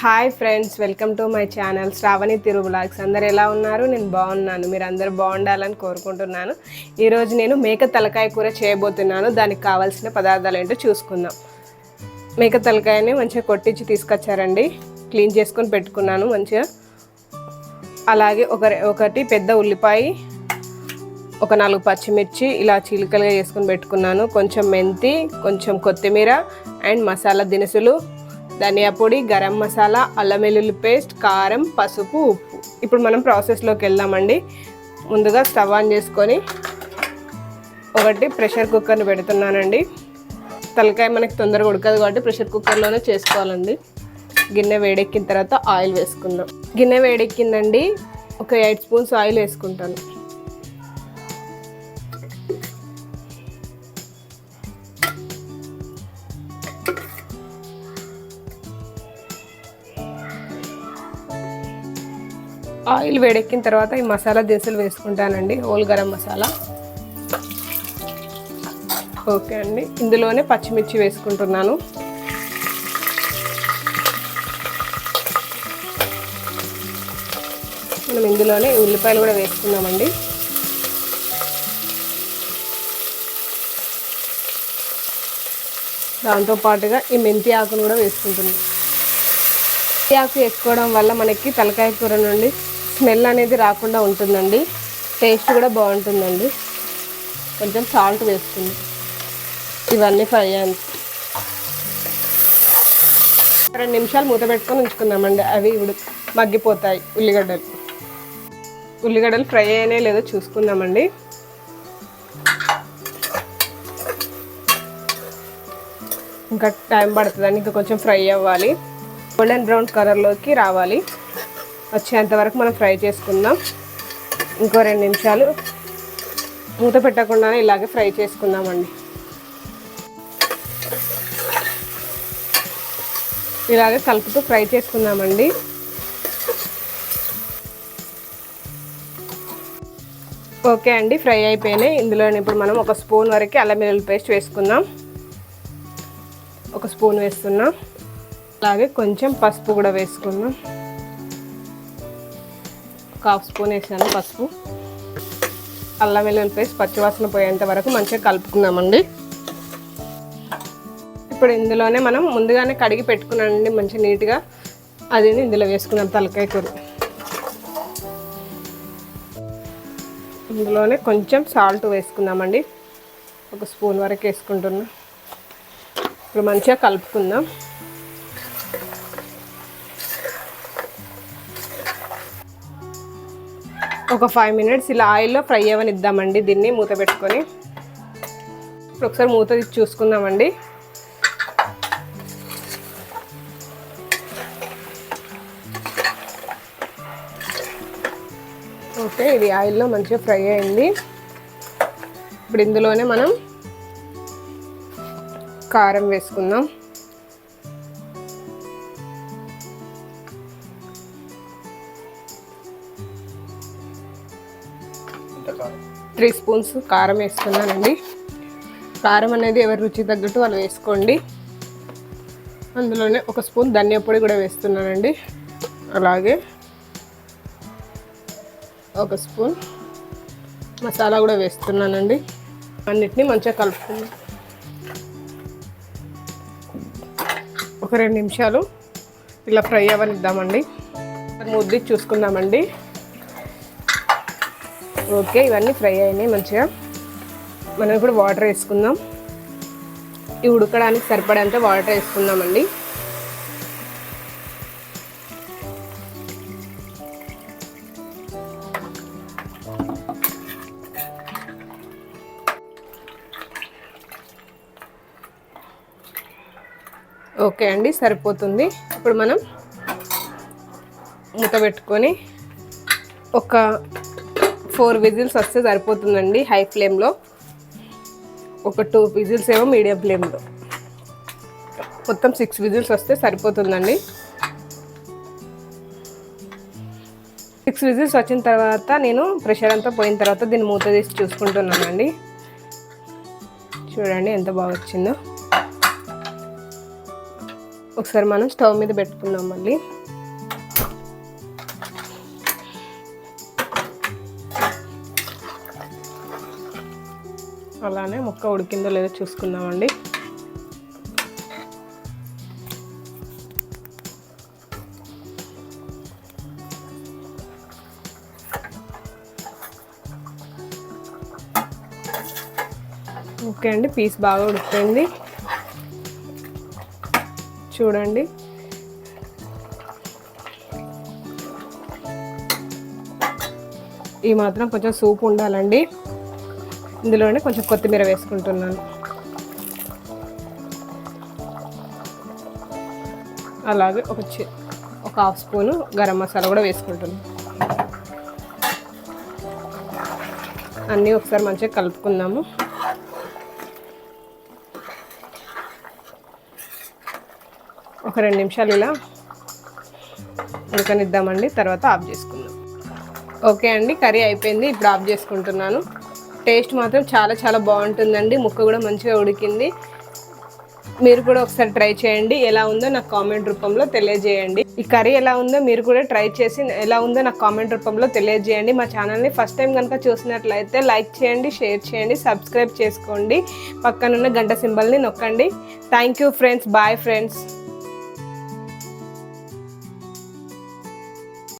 Hi friends welcome to my channel Sravani Tiru blogs అందరు ఎలా ఉన్నారు? నేను బాగున్నాను. మీరు అందరు బాగుండాలని కోరుకుంటున్నాను. ఈరోజు నేను మేక తలకాయ కూర చేయబోతున్నాను. దానికి కావాల్సిన పదార్థాలు ఏంటో చూసుకుందాం. మేక తలకాయని మంచిగా కొట్టించి తీసుకొచ్చారండి. క్లీన్ చేసుకొని పెట్టుకున్నాను మంచిగా. అలాగే ఒక ఒకటి పెద్ద ఉల్లిపాయ ఒక నాలుగు పచ్చిమిర్చి ఇలా చిలుకలుగా చేసుకొని పెట్టుకున్నాను. కొంచెం మెంతి కొంచెం కొత్తిమీర అండ్ మసాలా దినుసులు. ధనియా పొడి గరం మసాలా అల్లం వెల్లుల్లి పేస్ట్ కారం పసుపు ఉప్పు. ఇప్పుడు మనం ప్రాసెస్లోకి వెళ్దామండి. ముందుగా స్టవ్ ఆన్ చేసుకొని ఒకటి ప్రెషర్ కుక్కర్ని పెడుతున్నానండి. తలకాయ మనకి తొందరగా ఉడకదు కాబట్టి ప్రెషర్ కుక్కర్లోనే చేసుకోవాలండి. గిన్నె వేడెక్కిన తర్వాత ఆయిల్ వేసుకుందాం. గిన్నె వేడెక్కిందండి. ఒక ఎయిట్ స్పూన్స్ ఆయిల్ వేసుకుంటాను. ఆయిల్ వేడెక్కిన తర్వాత ఈ మసాలా దినుసులు వేసుకుంటానండి హోల్ గరం మసాలా. ఓకే అండి ఇందులోనే పచ్చిమిర్చి వేసుకుంటున్నాను. మనం ఇందులోనే ఉల్లిపాయలు కూడా వేసుకున్నామండి దాంతో పాటుగా ఈ మెంతి ఆకును కూడా వేసుకుంటున్నాం మెంతి ఆకు వేసుకోవడం వల్ల మనకి తలకాయ కూర నుండి స్మెల్ అనేది రాకుండా ఉంటుందండి. టేస్ట్ కూడా బాగుంటుందండి. కొంచెం సాల్ట్ వేసుకుంది. ఇవన్నీ ఫ్రై అయ్యాను రెండు నిమిషాలు మూత పెట్టుకొని ఉంచుకుందామండి. అవి ఇప్పుడు మగ్గిపోతాయి ఉల్లిగడ్డలు. ఉల్లిగడ్డలు ఫ్రై అయినాయో లేదో చూసుకుందామండి. ఇంకా టైం పడుతుందండి. ఇంకా కొంచెం ఫ్రై అవ్వాలి. గోల్డెన్ బ్రౌన్ కలర్లోకి రావాలి. వచ్చేంత వరకు మనం ఫ్రై చేసుకుందాం. ఇంకో రెండు నిమిషాలు మూత పెట్టకుండానే ఇలాగే ఫ్రై చేసుకుందామండి. ఇలాగే కలుపుతూ ఫ్రై చేసుకుందామండి. ఓకే అండి ఫ్రై అయిపోయినాయి. ఇందులో ఇప్పుడు మనం ఒక స్పూన్ వరకు అల్లం వెల్లుల్లి పేస్ట్ వేసుకుందాం. ఒక స్పూన్ వేస్తున్నాం. అలాగే కొంచెం పసుపు కూడా వేసుకుందాం. ఒక హాఫ్ స్పూన్ వేసాను పసుపు. అల్లం వెల్లుల్లి పేస్ట్ పచ్చివాసన పోయేంత వరకు మంచిగా కలుపుకున్నామండి ఇప్పుడు ఇందులోనే మనం ముందుగానే కడిగి పెట్టుకున్నానండి మంచిగా నీట్గా. అది ఇందులో వేసుకున్నాం తలకాయ కూర. ఇందులోనే కొంచెం సాల్ట్ వేసుకుందామండి. ఒక స్పూన్ వరకు వేసుకుంటున్నాం. ఇప్పుడు మంచిగా కలుపుకుందాం. ఒక ఫైవ్ మినిట్స్ ఇలా ఆయిల్లో ఫ్రై అవ్వనిద్దామండి. దీన్ని మూత పెట్టుకొని. ఇప్పుడు ఒకసారి మూత చూసుకుందామండి. ఓకే ఇది ఆయిల్లో మంచిగా ఫ్రై అయింది. ఇప్పుడు ఇందులోనే మనం కారం వేసుకుందాం. త్రీ స్పూన్స్ కారం వేసుకున్నానండి. కారం అనేది ఎవరి రుచి తగ్గట్టు వాళ్ళు వేసుకోండి. అందులోనే ఒక స్పూన్ ధనియా పొడి కూడా వేస్తున్నానండి. అలాగే ఒక స్పూన్ మసాలా కూడా వేస్తున్నానండి. అన్నిటినీ మంచిగా కలుపుకుందాం. ఒక రెండు నిమిషాలు ఇలా ఫ్రై అవ్వనిద్దామండి. ముద్ది చూసుకుందామండి. ఓకే ఇవన్నీ ఫ్రై అయినాయి మంచిగా. మనం ఇప్పుడు వాటర్ వేసుకుందాం. ఇవి ఉడకడానికి సరిపడేంత వాటర్ వేసుకుందామండి. ఓకే అండి సరిపోతుంది. ఇప్పుడు మనం మూత పెట్టుకొని ఒక ఫోర్ విజిల్స్ వస్తే సరిపోతుందండి హై ఫ్లేమ్లో. ఒక టూ విజిల్స్ ఏమో మీడియం ఫ్లేమ్లో. మొత్తం సిక్స్ విజిల్స్ వస్తే సరిపోతుందండి. సిక్స్ విజిల్స్ వచ్చిన తర్వాత నేను ప్రెషర్ అంతా పోయిన తర్వాత దీన్ని మూత తీసి చూసుకుంటున్నానండి. చూడండి ఎంత బాగా వచ్చిందో. ఒకసారి మనం స్టవ్ మీద పెట్టుకుందాం మళ్ళీ అలానే ముక్క ఉడికిందో లేదో చూసుకుందామండి. ఓకే అండి పీస్ బాగా ఉడికింది చూడండి. ఈ మాత్రం కొంచెం సూప్ ఉండాలండి. ఇందులోనే కొంచెం కొత్తిమీర వేసుకుంటున్నాను. అలాగే ఒక చి ఒక హాఫ్ స్పూను గరం మసాలా కూడా వేసుకుంటున్నాను. అన్నీ ఒకసారి మంచిగా కలుపుకుందాము. ఒక రెండు నిమిషాలు ఇలా ఉడకనిద్దామండి తర్వాత ఆఫ్ చేసుకుందాం. ఓకే అండి కర్రీ అయిపోయింది ఇప్పుడు ఆఫ్ చేసుకుంటున్నాను. టేస్ట్ మాత్రం చాలా చాలా బాగుంటుందండి. ముక్క కూడా మంచిగా ఉడికింది. మీరు కూడా ఒకసారి ట్రై చేయండి. ఎలా ఉందో నాకు కామెంట్ రూపంలో తెలియజేయండి. ఈ కర్రీ ఎలా ఉందో మీరు కూడా ట్రై చేసి ఎలా ఉందో నాకు కామెంట్ రూపంలో తెలియజేయండి. మా ఛానల్ని ఫస్ట్ టైం కనుక చూసినట్లయితే లైక్ చేయండి షేర్ చేయండి సబ్స్క్రైబ్ చేసుకోండి. పక్కనున్న గంట సింబల్ని నొక్కండి. Thank you friends bye friends